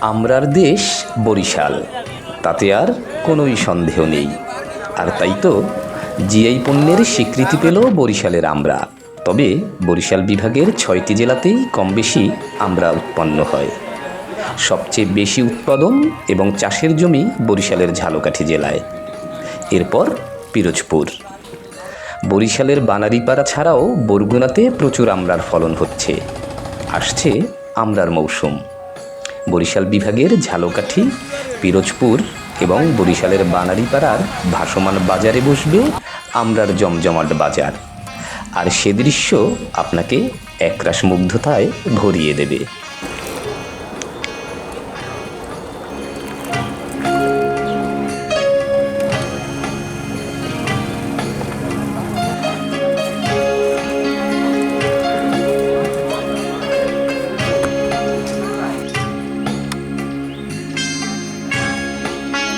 আমরার দেশ বরিশাল। তাতে আর কোনোই সন্দেহ নেই। আর তাই তো জিআই পণ্যের স্বীকৃতি পেল বরিশালের আমরা। তবে বরিশাল বিভাগের ছয়টি জেলাতেই কম বেশি আমরা উৎপন্ন হয়। সবচেয়ে বেশি উৎপাদন এবং চাষের জমি বরিশালের ঝালকাঠি জেলায়। এরপর পিরোজপুর। বরিশালের বানারীপাড়া ছাড়াও বরগুনাতে প্রচুর আমড়ার ফলন হচ্ছে। আসছে আমড়ার মৌসুম। বরিশাল বিভাগের ঝালকাঠি, পিরোজপুর এবং বরিশালের বানারীপাড়ার ভাসমান বাজারে বসবে আমরার জমজমাট বাজার। আর সে দৃশ্য আপনাকে একরাশ মুগ্ধতায় ভরিয়ে দেবে।